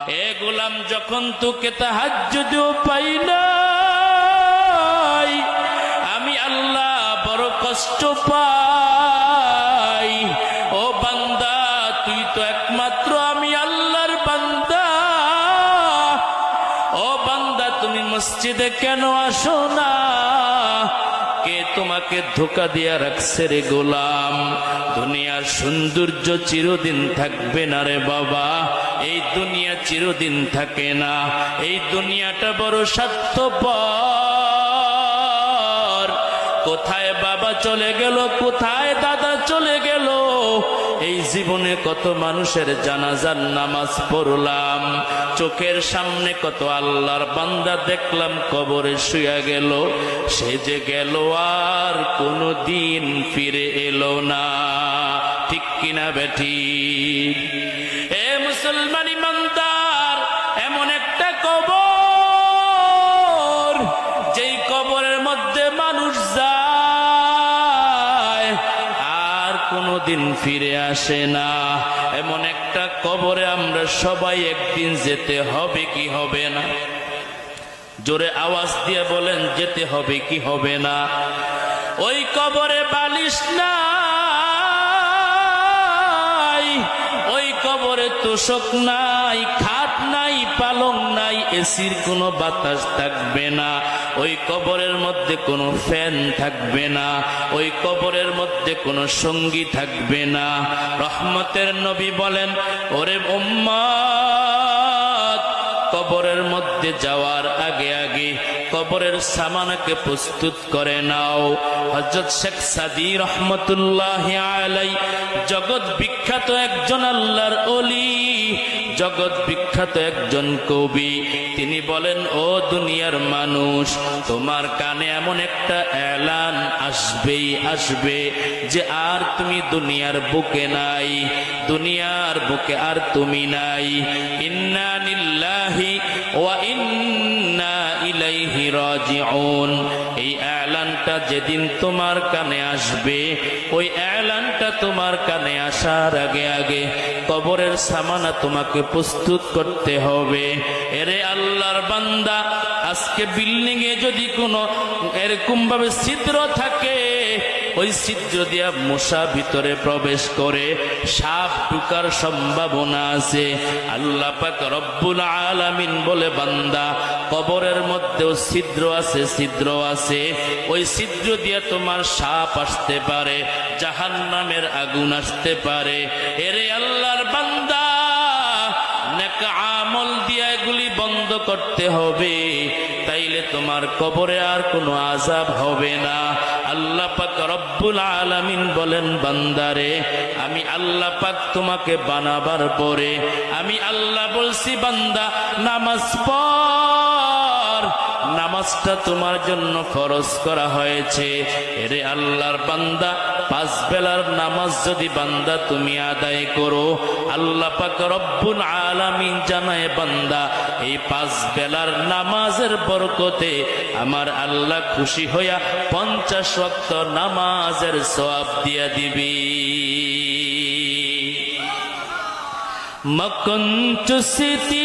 এ গোলাম যখন তোকে তাহাজ্জুদেও পাই নাই আমি আল্লাহ বড় কষ্ট পাই। ও বান্দা, তুই তো একমাত্র আমি আল্লাহর বান্দা। ও বান্দা, তুমি মসজিদে কেন আসো না? কে তোমাকে ধোকা দিয়া রাখছে রে গোলাম? দুনিয়ার সৌন্দর্য চিরদিন থাকবে না রে বাবা। দুনিয়া চিরদিন থাকে না। এই দুনিয়াটা বড় স্বার্থপর। কোথায় বাবা চলে গেল, কোথায় দাদা চলে গেল? এই জীবনে কত মানুষের জানাজার নামাজ পড়লাম। চোখের সামনে কত আল্লাহর বান্দা দেখলাম, কবরে শুয়া গেল। সে যে গেল আর কোনো দিন ফিরে এলো না। ঠিক কিনা বেঠি? এ ইমানদার এমন একটা কবর, যেই কবরের মধ্যে মানুষ যায়, আর ফিরে আসে না। এমন একটা কবরে আমরা সবাই একদিন যেতে হবে কি হবে না? জোরে আওয়াজ দিয়ে বলেন, যেতে হবে কি হবে না? ওই কবরে বালিশ নাই কবরে তোষক নাই, খাট নাই, পালং নাই, এসির কোনো বাতাস থাকবে না। ওই কবরের মধ্যে কোনো ফ্যান থাকবে না, ওই কবরের মধ্যে কোনো সঙ্গী থাকবে না। রহমতের নবী বলেন, ওরে উম্মত কবরের মধ্যে যাওয়ার আগে আগে কবরের সামানাকে প্রস্তুত করে নাও। হজরত শেখ সাদি রহমতুল্লাহ আলাই জগৎ বিখ্যাত একজন আল্লাহর অলি জগৎ বিখ্যাত একজন কবি। তিনি বলেন, ও দুনিয়ার মানুষ, তোমার কানে এমন একটা এলান আসবেই আসবে যে আর তুমি দুনিয়ার বুকে নাই, দুনিয়ার বুকে আর তুমি নাই। ইন্না নিল্লাহি ওয়া ইন্না এই এলানটা যেদিন তোমার কানে আসবে, ওই অ্যালানটা তোমার কানে আসার আগে আগে কবরের সামানা তোমাকে প্রস্তুত করতে হবে। এরে আল্লাহর বান্দা, আজকে বিল্ডিং এ যদি কোনো এরকম ভাবে ছিদ্র থাকে ওই ছিদ্র দিয়া মশা ভিতরে প্রবেশ করে, সাপ ঢুকার সম্ভাবনা আছে। আল্লাহ পাক রব্বুল আলামিন বলে, বান্দা, কবরের মধ্যেও ছিদ্র আছে ছিদ্র আছে। ওই ছিদ্র দিয়া তোমার সাপ আসতে পারে জাহান নামের আগুন আসতে পারে। এরে আল্লাহর বান্দা, নেক আমল দিয়া এগুলি বন্ধ করতে হবে, তাইলে তোমার কবরে আর কোনো আজাব হবে না। আল্লাহ পাক রব্বুল আলামিন বলেন, বান্দারে, আমি আল্লাহ পাক তোমাকে বানাবার পরে আমি আল্লাহ বলছি, বান্দা, নামাজ পড়। নামাজটা তোমার জন্য ফরজ করা হয়েছে। এরে আল্লাহর বান্দা, পাঁচ বেলার নামাজ যদি বান্দা তুমি আদায় করো, আল্লাহ পাক রব্বুল আলামিন জানায়, বান্দা, এই পাঁচ বেলার নামাজের বরকতে আমার আল্লাহ খুশি হইয়া পঞ্চাশ ওয়াক্ত নামাজের সওয়াব দিয়া দিবি। মকঞ্চ স্মৃতি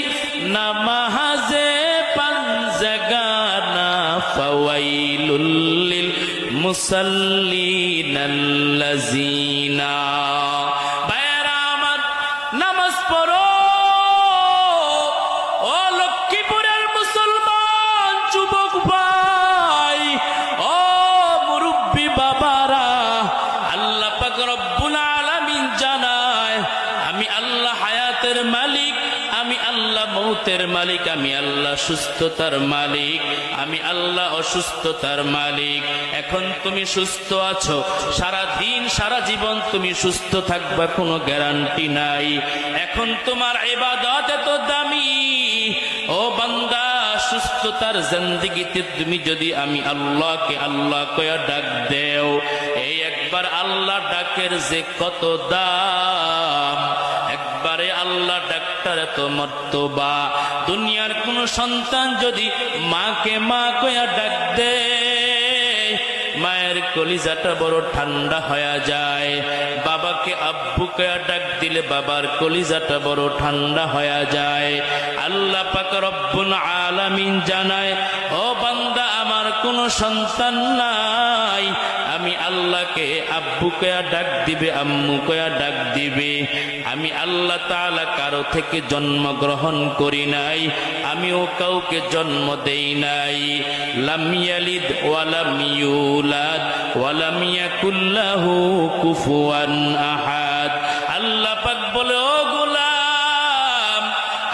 মুসাল্লিনাল্লাযিনা ভাইয়েরা আমার নামাজ পড়ো। ও লক্ষ্মীপুরের মুসলমান যুবক ভাই, ও মুরব্বী বাবারা, আল্লাহ পাক মৌতের মালিক, আমি আল্লাহ সুস্থতার মালিক, আমি আল্লাহ অসুস্থতার মালিক। এখন তুমি সুস্থ আছো সারা দিন সারা জীবন তুমি সুস্থ থাকবা, কোনো গ্যারান্টি নাই। এখন তোমার এবাদত এত দামি, ও বান্দা, সুস্থতার জিন্দিগিতে তুমি যদি আমি আল্লাহকে আল্লাহ কয়া ডাক দেও, এই একবার আল্লাহ ডাকের যে কত দাম আল্লাহ ডাক্তার এত মর্তবা। দুনিয়ার কোন সন্তান যদি মাকে মা কয়া ডাক দে, মায়ের কলিজাটা বড় ঠান্ডা হয়ে যায়। বাবাকে আব্বুকে ডাক দিলে বাবার কলিজাটা বড় ঠান্ডা হয়ে যায়। আল্লাহ পাক রব্বুল আলামিন জানায় কোনো সন্তান নাই। আমি আল্লাহকে আব্বুকে ডাক দিবে আম্মুকে ডাক দিবে। আমি আল্লাহ তাআলা কারও থেকে জন্মগ্রহণ করি নাই, আমিও কাউকে জন্ম দেই নাই। লাম ইয়ালিদ ওয়ালাম ইউলাদ ওয়ালাম ইয়াকুল্লাহু কুফুয়ান আহাদ। আল্লাহ পাক বলে, ও গোলাম,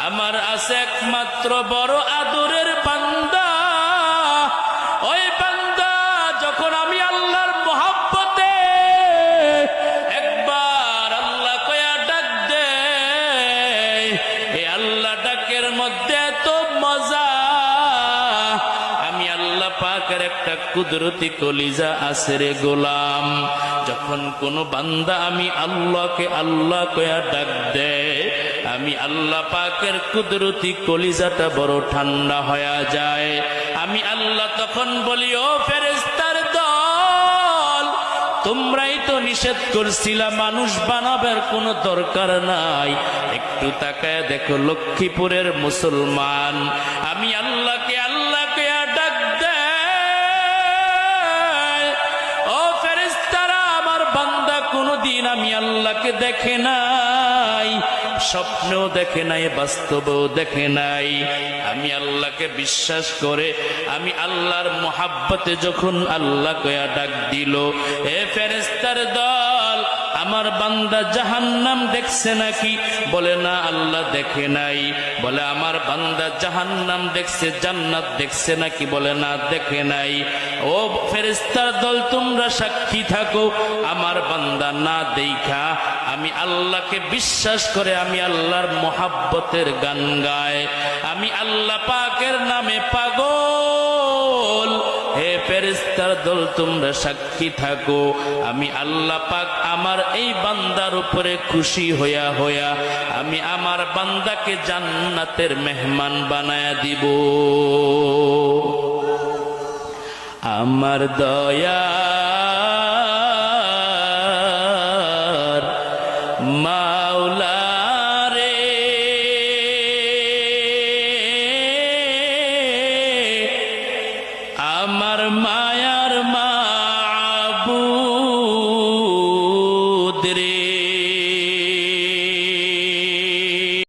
আমার আছে একমাত্র বড় আদরের পাকের একটা কুদরতি কলিজা আছে রে গোলাম। যখন কোন বান্দা আমি আল্লাহকে আল্লাহ কয়া ডাক দে আমি আল্লাহ পাকের কুদরতি কলিজাটা বড় ঠান্ডা হয়ে যায়। আমি আল্লাহ তখন বলি, ও ফেরেস্তার দল, তোমরাই তো নিষেধ করছিলা, মানুষ বানাবার কোনো দরকার নাই। একটু তাকায় দেখো লক্ষ্মীপুরের মুসলমান। আমি আল্লাহকে আল্লাহকে আমি আল্লাহকে দেখে নাই, স্বপ্নেও দেখে নাই, বাস্তবেও দেখে নাই। আমি আল্লাহকে বিশ্বাস করে, আমি আল্লাহর মোহাব্বতে যখন আল্লাহ কয়া ডাক দিল, এ ফেরেস্তার দল আমার বান্দা জাহান্নাম দেখছে নাকি? বলে, না, আল্লাহ দেখে নাই। বলে, আমার বান্দা জাহান্নাম দেখছে, জান্নাত দেখছে নাকি? বলে, না, দেখে নাই। ও ফেরেস্তার দল, তোমরা সাক্ষী থাকো। আমার বান্দা না দেখা। আমি আল্লাহকে বিশ্বাস করে আমি আল্লাহর মোহাব্বতের গান গায় আমি আল্লাহ পাকের নামে পাগল ফেরেস্তার দল, তোমরা সাক্ষী থাকো। আমি আল্লাহ পাক আমার এই বান্দার উপরে খুশি হইয়া হইয়া আমি আমার বান্দাকে জান্নাতের মেহমান বানায়া দিব। আমার দয়া